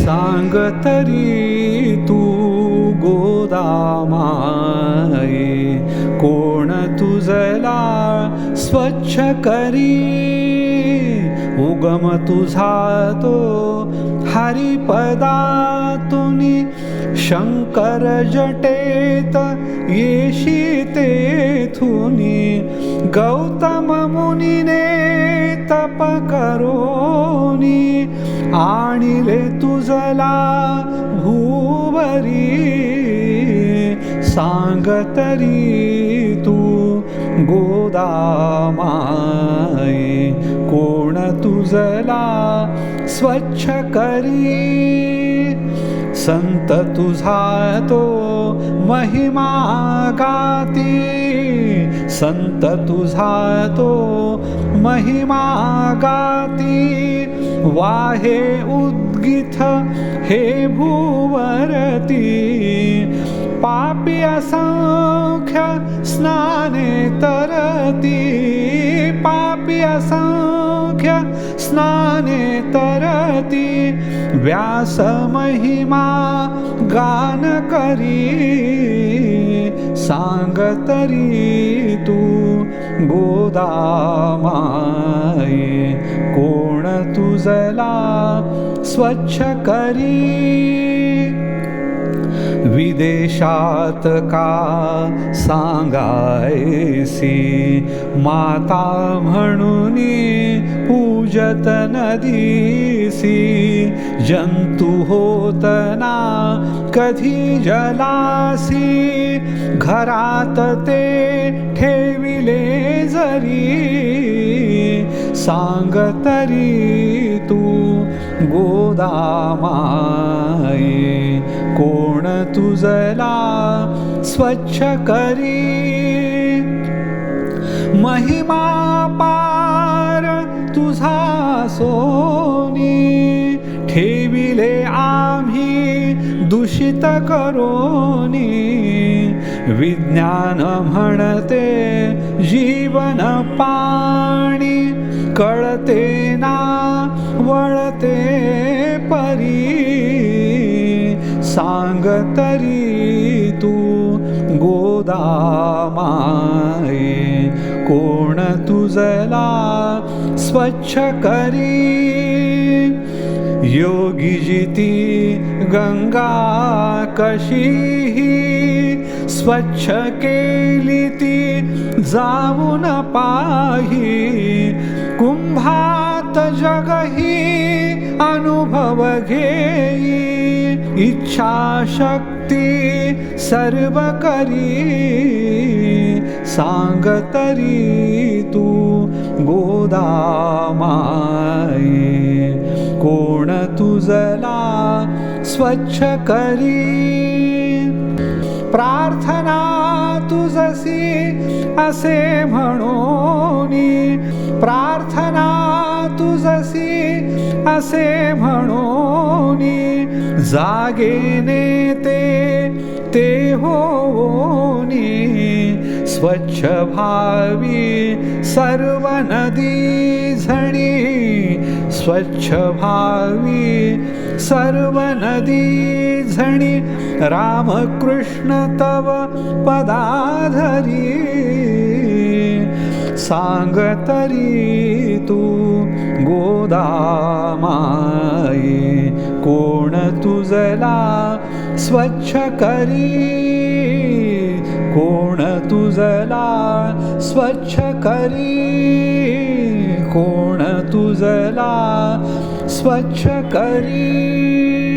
सांग तरी तू गोदामाये. कोण तुझला स्वच्छ करी? उगम तुझा तो हरिपदातुनी. शंकर जटेत येशी तेथुनी गौतम मुनिने तप करो. आणिले तुझला भूवरी सांग तरी तू गोदामाये कोण तुझला स्वच्छ करी? संत तुझा तो महिमा गाती संत तुझा तो महिमा गाती वाहे उद्गिथ हे भूवरती पापी असंख्य स्नाने तरती पापी असंख्य स्नाने तरती व्यास महिमा गान करी सांग तरी तू गोदामाये कोण तुझला स्वच्छ करी. विदेशात का सांगायसी? माता म्हणून पूजत नदीसी. जंतु होत ना कधी जलासी? घरात ते ठेविले जरी. सांग तरी तू गोदामाये. कोण तुझला स्वच्छ करी? महिमा पार तुझा सोनी. ठेविले आम्ही दूषित करोनी. विज्ञान म्हणते जीवन पाणी. कळते ना वळते परी. सांग तरी तू गोदामाये कोण तुझला स्वच्छ करी? योगी जिती गंगा कशीही स्वच्छ केली ती जाऊन पाही. कुंभात जगही अनुभव घेई. इच्छा शक्ती सर्व करी. सांग तरी तू गोदामाये कोण तुझला स्वच्छ करी? प्रार्थना तुझसी असे म्हणून. प्रार्थना तुझसी असे म्हणून. जागेने ते ते होनी स्वच्छ भावी सर्व नदी झणी स्वच्छ भावी सर्व नदी झणी रामकृष्ण तव पदाधरी. सांग तरी तू गोदामाई कोण तुझला स्वच्छ करी? कोण तुझला स्वच्छ करी? कोण तुझला स्वच्छ करी?